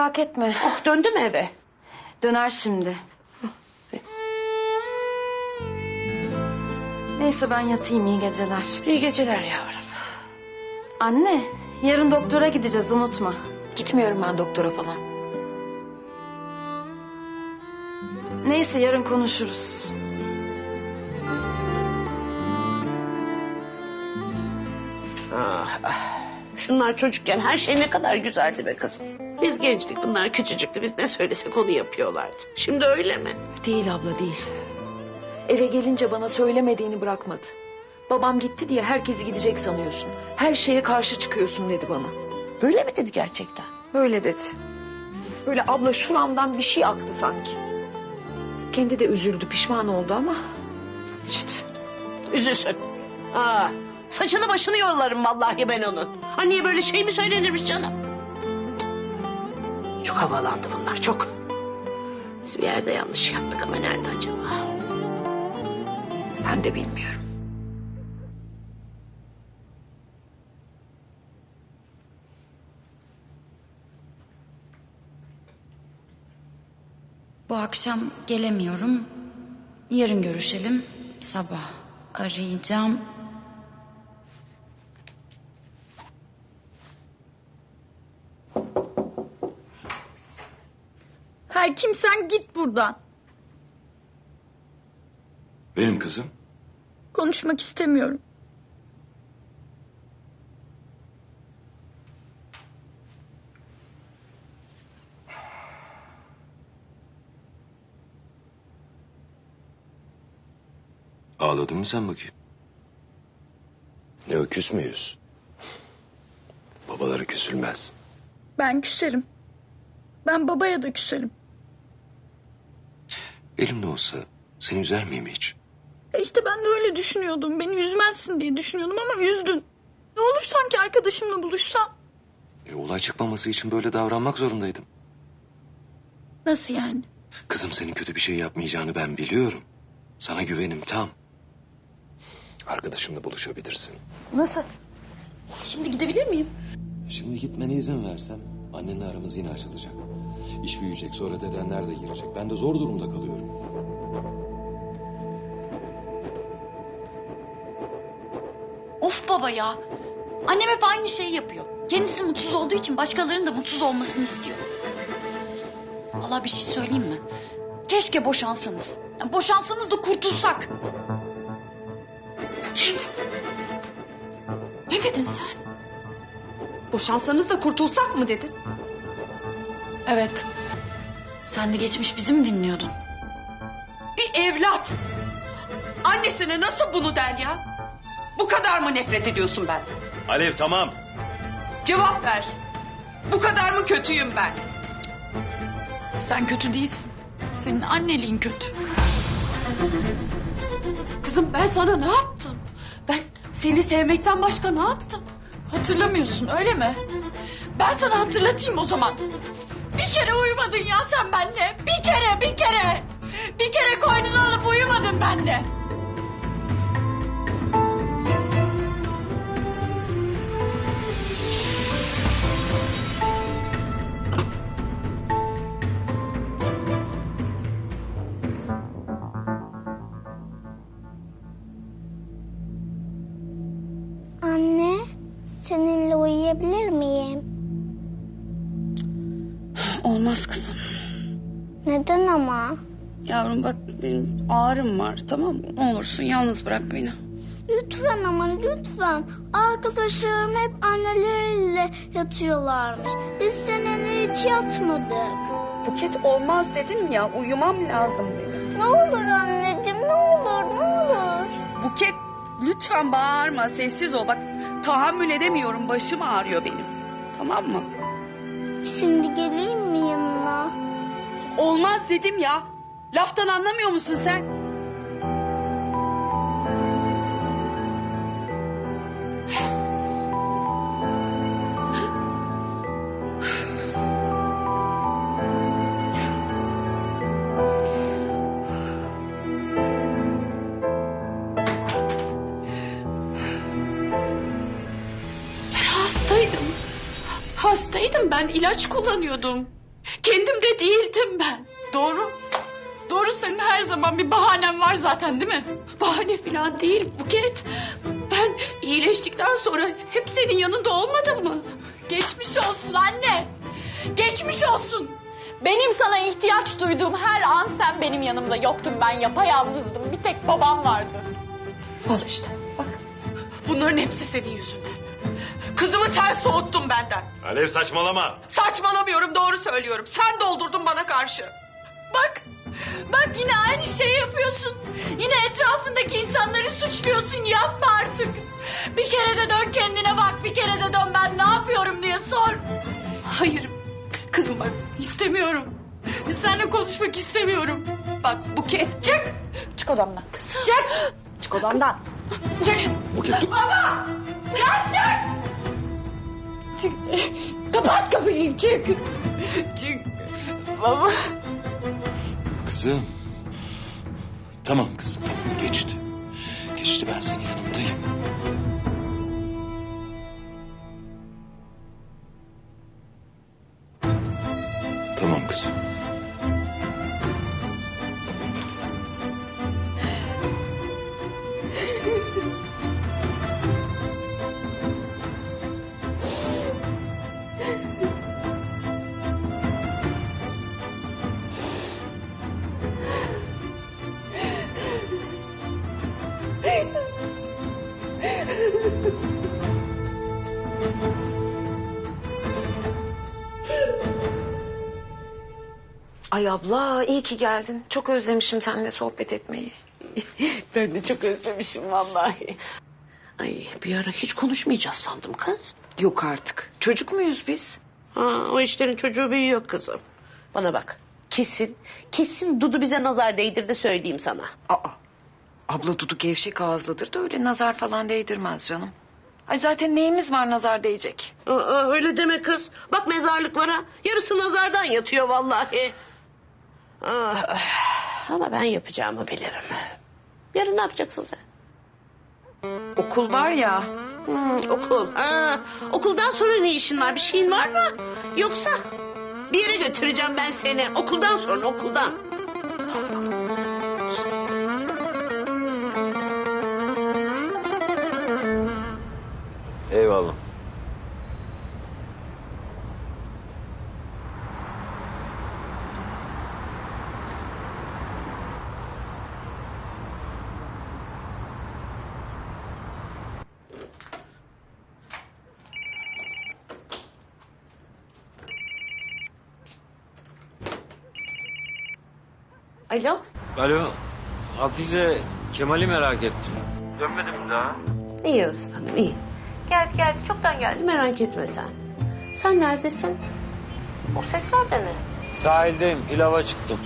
merak etme. Oh döndü mü eve? Döner şimdi. Neyse ben yatayım iyi geceler. İyi geceler yavrum. Anne yarın doktora gideceğiz unutma. Gitmiyorum ben doktora falan. Neyse yarın konuşuruz. Ah, ah. Şunlar çocukken her şey ne kadar güzeldi be kızım. Biz gençtik bunlar küçücüktü. Biz ne söylesek onu yapıyorlardı. Şimdi öyle mi? Değil abla değil. Eve gelince bana söylemediğini bırakmadı. Babam gitti diye herkesi gidecek sanıyorsun. Her şeye karşı çıkıyorsun dedi bana. Böyle mi dedi gerçekten? Böyle dedi. Böyle abla şuramdan bir şey aktı sanki. Kendi de üzüldü pişman oldu ama işte Üzülsün. Aa, saçını başını yollarım vallahi ben onun. Ha niye böyle şey mi söylenirmiş canım? Çok havalandı bunlar çok. Biz bir yerde yanlış yaptık ama nerede acaba? ben de bilmiyorum. Bu akşam gelemiyorum. Yarın görüşelim. Sabah arayacağım. Her kimsen git buradan. Benim kızım. Konuşmak istemiyorum. Ağladın mı sen bakayım? Ne öküz müyüz? Babalara küsülmez. Ben küserim. Ben babaya da küserim. Elimde olsa seni üzer miyim hiç? E işte ben de öyle düşünüyordum. Beni üzmezsin diye düşünüyordum ama üzdün. Ne olur sanki arkadaşımla buluşsan. E, olay çıkmaması için böyle davranmak zorundaydım. Nasıl yani? Kızım senin kötü bir şey yapmayacağını ben biliyorum. Sana güvenim tam. Arkadaşımla buluşabilirsin. Nasıl? Şimdi gidebilir miyim? Şimdi gitmene izin versem annenle aramız yine açılacak. İş büyüyecek sonra dedenler de girecek. Ben de zor durumda kalıyorum. Baba ya. Annem hep aynı şeyi yapıyor. Kendisi mutsuz olduğu için başkalarının da mutsuz olmasını istiyor. Allah bir şey söyleyeyim mi? Keşke boşansanız. Yani boşansanız da kurtulsak. Buket. Ne dedin sen? Boşansanız da kurtulsak mı dedin? Evet. Sen de geçmiş bizi mi dinliyordun? Bir evlat. Annesine nasıl bunu der ya? Bu kadar mı nefret ediyorsun ben? Alev tamam. Cevap ver. Bu kadar mı kötüyüm ben? Sen kötü değilsin. Senin anneliğin kötü. Kızım ben sana ne yaptım? Ben seni sevmekten başka ne yaptım? Hatırlamıyorsun öyle mi? Ben sana hatırlatayım o zaman. Bir kere uyumadın ya sen benimle. Bir kere, bir kere. Bir kere koynuna alıp Anne, seninle uyuyabilir miyim? Olmaz kızım. Neden ama? Yavrum bak benim ağrım var tamam mı? Ne olursun yalnız bırak beni. Lütfen ama lütfen. Arkadaşlarım hep anneleriyle yatıyorlarmış. Biz seninle hiç yatmadık. Buket olmaz dedim ya. Uyumam lazım benim. Ne olur anneciğim lütfen bağırma. Sessiz ol. Bak tahammül edemiyorum. Başım ağrıyor benim. Tamam mı? Şimdi geleyim mi yanına? Olmaz dedim ya. Laftan anlamıyor musun sen? Hastaydım. Ben ilaç kullanıyordum. Kendimde değildim ben. Doğru. Doğru senin her zaman bir bahanen var zaten değil mi? Bahane falan değil Buket. Ben iyileştikten sonra hep senin yanında olmadım mı? Geçmiş olsun anne. Geçmiş olsun. Benim sana ihtiyaç duyduğum her an sen benim yanımda yoktun. Ben yapayalnızdım. Bir tek babam vardı. Al işte bak. Bunların hepsi senin yüzünden. Kızımı sen soğuttun benden. Alev saçmalama. Saçmalamıyorum doğru söylüyorum. Sen doldurdun bana karşı. Bak. Bak yine aynı şeyi yapıyorsun. Yine etrafındaki insanları suçluyorsun. Yapma artık. Bir kere de dön kendine bak. Bir kere de dön ben ne yapıyorum diye sor. Hayır. Kızım bak istemiyorum. Seninle konuşmak istemiyorum. Bak Buket çık. Çık odamdan. Çık. Çık odamdan. Çık. Buket dur. Ya çık. Çık. Kapat kapıyı çık. Çık. Baba. Kızım. Tamam kızım tamam geçti. Geçti ben senin yanındayım. Tamam kızım. Ay abla iyi ki geldin. Çok özlemişim seninle sohbet etmeyi. Ben de çok özlemişim vallahi. Ay bir ara hiç konuşmayacağız sandım kız. Yok artık. Çocuk muyuz biz? Ha, o işlerin çocuğu büyüyor kızım. Bana bak kesin kesin Dudu bize nazar değdirdi söyleyeyim sana. Aa. Abla Dudu gevşek ağızlıdır da öyle nazar falan değdirmez canım. Ay zaten neyimiz var nazar değecek? Aa, öyle deme kız. Bak mezarlıklara yarısı nazardan yatıyor vallahi. Ah, ah. ama ben yapacağımı bilirim. Yarın ne yapacaksın sen? Okul var ya. Hmm, okul. Ha, okuldan sonra ne işin var? Bir şeyin var mı? Yoksa bir yere götüreceğim ben seni. Okuldan sonra okuldan. Eyvallah. Alo. Alo, Hafize Kemal'i merak ettim. Dönmedim daha. İyi Osman'ım iyi. Geldi geldi çoktan geldi merak etme sen. Sen neredesin? O sesler de ne? Sahildeyim, pilava çıktım.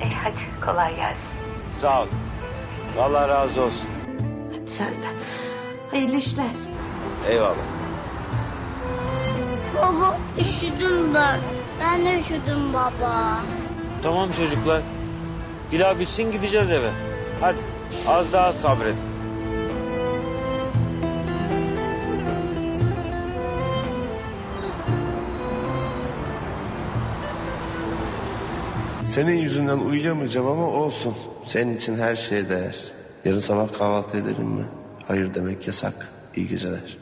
E hadi kolay gelsin. Sağ ol. Allah razı olsun. Hadi sen de. Hayırlı işler. Eyvallah. Baba üşüdüm ben. Ben de üşüdüm baba. Tamam çocuklar. Pilav bitsin gideceğiz eve. Hadi az daha sabret. Senin yüzünden uyuyamayacağım ama olsun. Senin için her şeye değer. Yarın sabah kahvaltı edelim mi? Hayır demek yasak. İyi geceler.